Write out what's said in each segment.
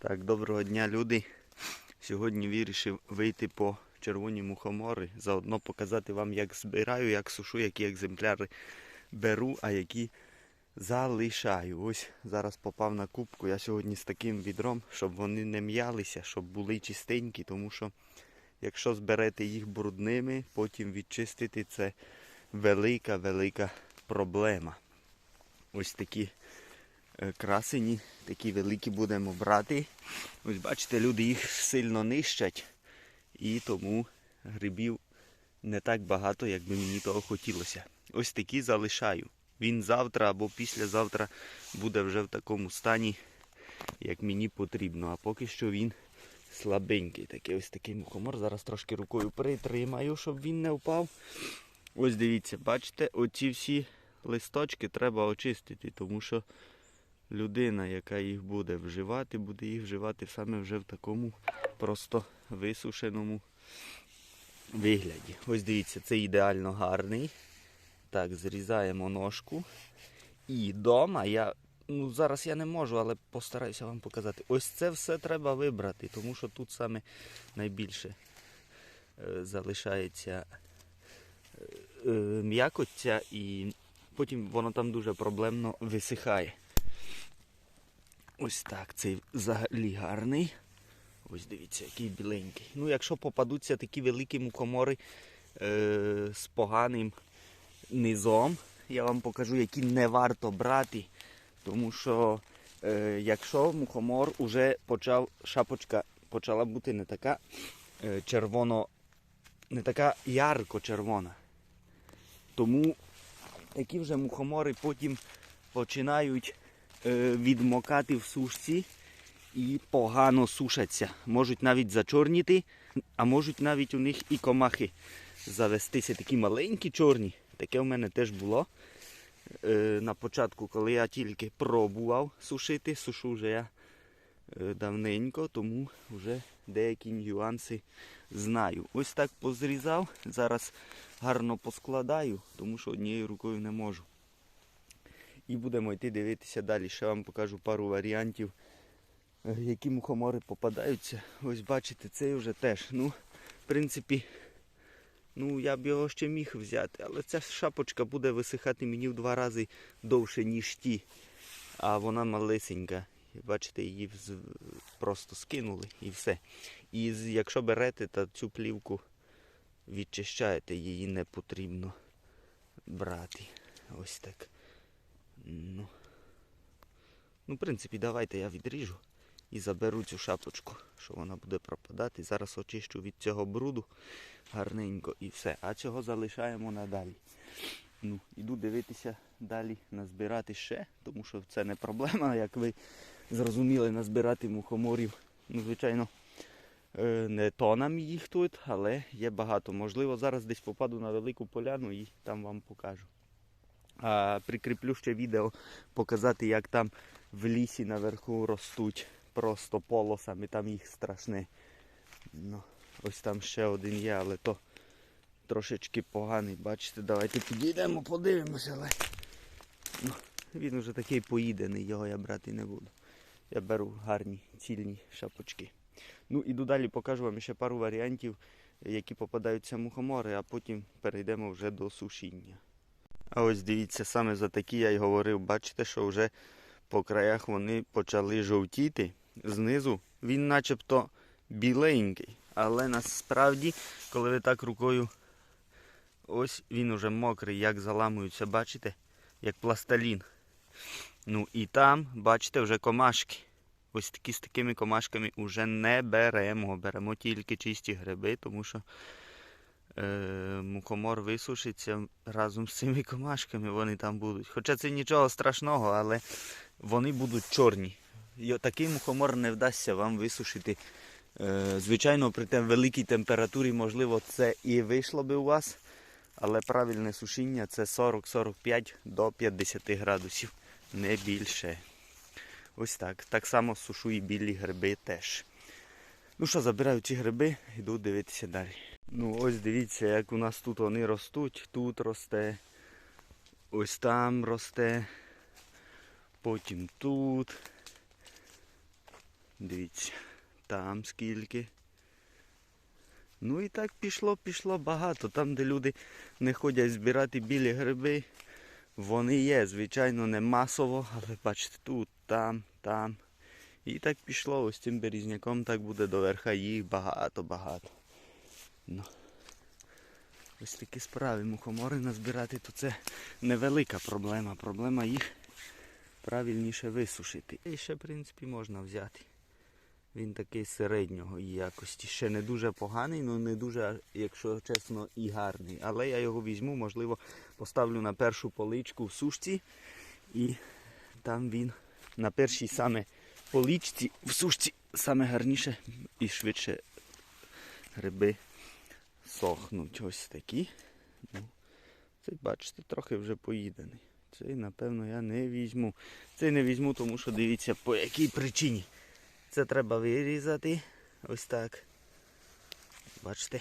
Так, доброго дня, люди. Сьогодні вирішив вийти по червоні мухомори, заодно показати вам, як збираю, як сушу, які екземпляри беру, а які залишаю. Ось зараз попав на кубку. Я сьогодні з таким відром, щоб вони не м'ялися, щоб були чистенькі, тому що якщо зберете їх брудними, потім відчистити це велика-велика проблема. Ось такі красені, такі великі будемо брати. Ось бачите, люди їх сильно нищать, і тому грибів не так багато, як би мені того хотілося. Ось такі залишаю. Він завтра або післязавтра буде вже в такому стані, як мені потрібно. А поки що він слабенький. Такий ось такий мухомор. Зараз трошки рукою притримаю, щоб він не впав. Ось дивіться, бачите, оці всі листочки треба очистити, тому що людина, яка їх буде вживати, буде їх вживати саме вже в такому просто висушеному вигляді. Ось дивіться, це ідеально гарний. Так, зрізаємо ножку. І дома я. Ну, зараз я не можу, але постараюся вам показати. Ось це все треба вибрати, тому що тут саме найбільше е, залишається е, е, м'якоття і потім воно там дуже проблемно висихає. Ось так, цей взагалі гарний. Ось дивіться, який біленький. Ну, якщо попадуться такі великі мукомори е, з поганим низом, я вам покажу, які не варто брати. Тому що е, якщо мухомор уже почав, шапочка почала бути не така е, червоно, не така ярко-червона. Тому які вже мухомори потім починають відмокати в сушці і погано сушаться. Можуть навіть зачорніти, а можуть навіть у них і комахи завестися. Такі маленькі чорні. Таке в мене теж було. Е, на початку, коли я тільки пробував сушити, сушу вже я е, давненько, тому вже деякі нюанси знаю. Ось так позрізав. Зараз гарно поскладаю, тому що однією рукою не можу. І будемо йти дивитися далі. Ще вам покажу пару варіантів, е, які мухомори попадаються. Ось бачите, цей вже теж. Ну, в принципі, ну я б його ще міг взяти, але ця шапочка буде висихати мені в два рази довше, ніж ті. А вона малесенька. Бачите, її просто скинули і все. І якщо берете та цю плівку відчищаєте, її не потрібно брати. Ось так. Ну, ну в принципі, давайте я відріжу і заберу цю шапочку, що вона буде пропадати. Зараз очищу від цього бруду гарненько і все. А цього залишаємо надалі. Ну, іду дивитися далі, назбирати ще, тому що це не проблема, як ви зрозуміли, назбирати мухоморів. Ну, звичайно, е, не тонам їх тут, але є багато. Можливо, зараз десь попаду на велику поляну і там вам покажу. Прикріплю ще відео показати, як там в лісі наверху ростуть просто полосами, там їх страшне. Ну, ось там ще один є, але то трошечки поганий. Бачите, давайте підійдемо, подивимося, але ну, він уже такий поїдений, його я брати не буду. Я беру гарні цільні шапочки. Ну, іду далі, покажу вам ще пару варіантів, які попадаються мухомори, а потім перейдемо вже до сушіння. А ось дивіться, саме за такі я й говорив. Бачите, що вже по краях вони почали жовтіти. Знизу він начебто біленький. Але насправді, коли ви так рукою, ось він уже мокрий, як заламуються, бачите, як пласталін. Ну і там, бачите, вже комашки. Ось такі з такими комашками вже не беремо. Беремо тільки чисті гриби, тому що мукомор висушиться разом з цими комашками, вони там будуть. Хоча це нічого страшного, але вони будуть чорні. І такий мухомор не вдасться вам висушити. Е, звичайно, при тем великій температурі, можливо, це і вийшло би у вас, але правильне сушіння це 40-45 до 50 градусів, не більше. Ось так. Так само сушу і білі гриби теж. Ну що, забираю ці гриби, йду дивитися далі. Ну ось дивіться, як у нас тут вони ростуть. Тут росте, ось там росте, потім тут. Дивіться, там скільки. Ну і так пішло, пішло багато. Там, де люди не ходять збирати білі гриби, вони є, звичайно, не масово, але бачите, тут, там, там. І так пішло, ось цим берізняком так буде до верха їх багато-багато. Ну. Ось такі справи. Мухомори назбирати, то це невелика проблема. Проблема їх правильніше висушити. І ще, в принципі, можна взяти. Він такий середнього якості. Ще не дуже поганий, але не дуже, якщо чесно, і гарний. Але я його візьму, можливо, поставлю на першу поличку в сушці. І там він на першій саме поличці в сушці саме гарніше і швидше гриби сохнуть. Ось такі. Ну, цей, бачите, трохи вже поїдений. Цей, напевно, я не візьму. Цей не візьму, тому що дивіться, по якій причині. Це треба вирізати. Ось так. Бачите?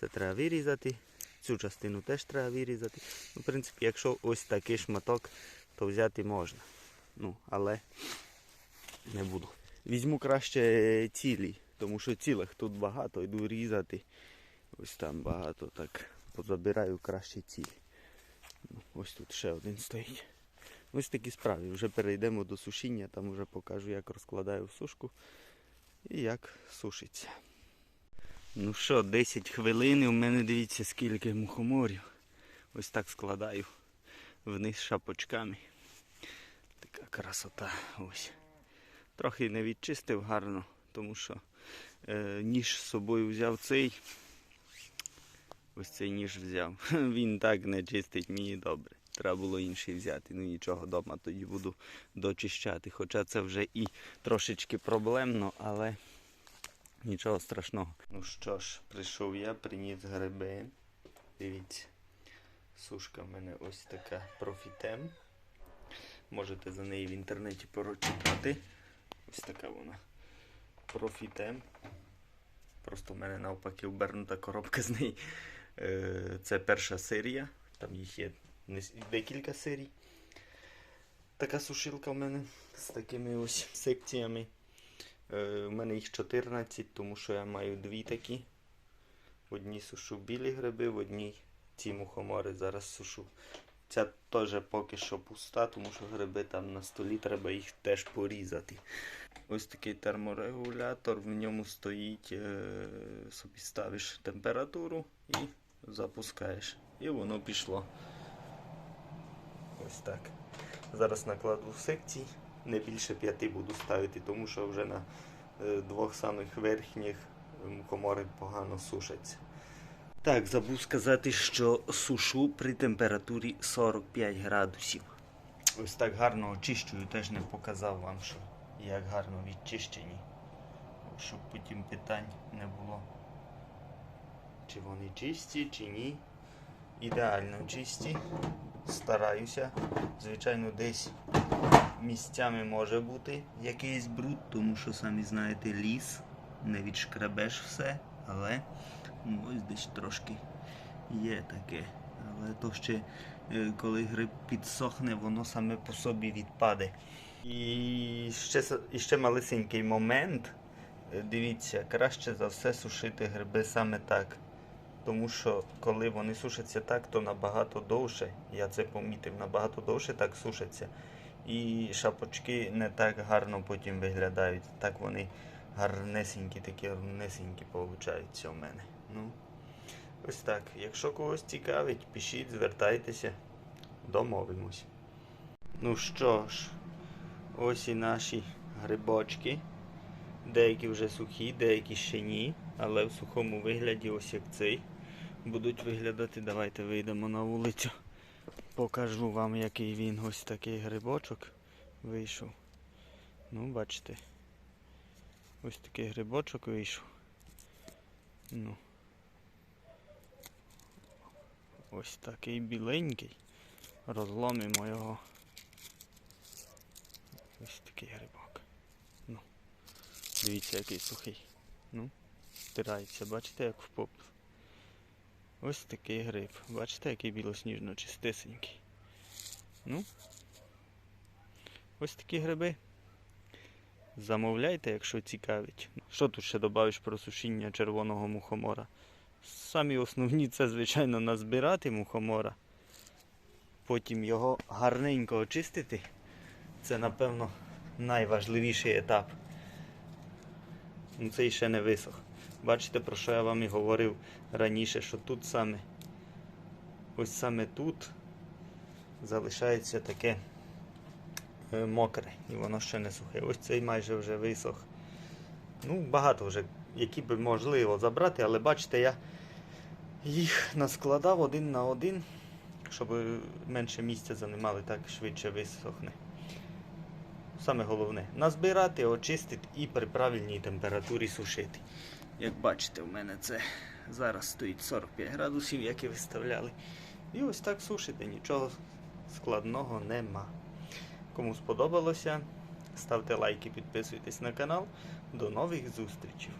Це треба вирізати. Цю частину теж треба вирізати. Ну, в принципі, якщо ось такий шматок, то взяти можна. Ну, але не буду. Візьму краще цілі, тому що цілих тут багато, йду різати. Ось там багато, так позабираю краще. Ну, Ось тут ще один стоїть. Ось такі справи. Вже перейдемо до сушіння, там вже покажу, як розкладаю сушку і як сушиться. Ну що, 10 хвилин і у мене дивіться скільки мухоморів. Ось так складаю вниз шапочками. Така красота. Ось. Трохи не відчистив гарно, тому що е, ніж з собою взяв цей. Ось цей ніж взяв. Він так не чистить мені добре. Треба було інший взяти. Ну нічого, вдома тоді буду дочищати. Хоча це вже і трошечки проблемно, але нічого страшного. Ну що ж, прийшов я, приніс гриби. Дивіться, сушка в мене ось така профітем. Можете за неї в інтернеті прочитати. Ось така вона. Профітем. Просто в мене навпаки обернута коробка з неї. Е, Це перша серія. Там їх є декілька серій. Така сушилка в мене з такими ось секціями. Е, У мене їх 14, тому що я маю дві такі. В одній сушу білі гриби, в одній ці мухомори зараз сушу. Ця теж поки що пуста, тому що гриби там на столі, треба їх теж порізати. Ось такий терморегулятор, в ньому стоїть, е, собі ставиш температуру і запускаєш. І воно пішло. Ось так. Зараз накладу в секції, не більше п'яти буду ставити, тому що вже на е, двох самих верхніх мухомори погано сушаться. Так, забув сказати, що сушу при температурі 45 градусів. Ось так гарно очищую, теж не показав вам, що як гарно відчищені. Щоб потім питань не було. Чи вони чисті, чи ні. Ідеально чисті. Стараюся. Звичайно, десь місцями може бути якийсь бруд, тому що самі знаєте, ліс, не відшкребеш все, але ну, ось десь трошки є таке. Але то ще е, коли гриб підсохне, воно саме по собі відпаде. І ще, і ще малесенький момент. Е, Дивіться, краще за все сушити гриби саме так. Тому що коли вони сушаться так, то набагато довше, я це помітив, набагато довше так сушаться. І шапочки не так гарно потім виглядають. Так вони гарнесенькі, такі гарнесенькі получаються у мене. Ну, ось так. Якщо когось цікавить, пишіть, звертайтеся, домовимось. Ну що ж, ось і наші грибочки. Деякі вже сухі, деякі ще ні, але в сухому вигляді, ось як цей, будуть виглядати. Давайте вийдемо на вулицю. Покажу вам, який він ось такий грибочок вийшов. Ну, бачите. Ось такий грибочок вийшов. Ну. Ось такий біленький. Розломимо його. Ось такий грибок. Ну. Дивіться, який сухий. Ну, стирається, бачите, як в поп. Ось такий гриб. Бачите, який білосніжно чистесенький. Ну. Ось такі гриби. Замовляйте, якщо цікавить. Що тут ще додаєш про сушіння червоного мухомора? Самі основні це, звичайно, назбирати мухомора. Потім його гарненько очистити. Це, напевно, найважливіший етап. Ну, цей ще не висох. Бачите, про що я вам і говорив раніше, що тут саме, ось саме тут залишається таке е, мокре, і воно ще не сухе. Ось цей майже вже висох. Ну, багато вже, які би можливо забрати, але бачите, я їх наскладав один на один, щоб менше місця займали, так швидше висохне. Саме головне назбирати, очистити і при правильній температурі сушити. Як бачите, в мене це зараз стоїть 45 градусів, як і виставляли. І ось так сушити, нічого складного нема. Кому сподобалося, ставте лайки, підписуйтесь на канал. До нових зустрічей!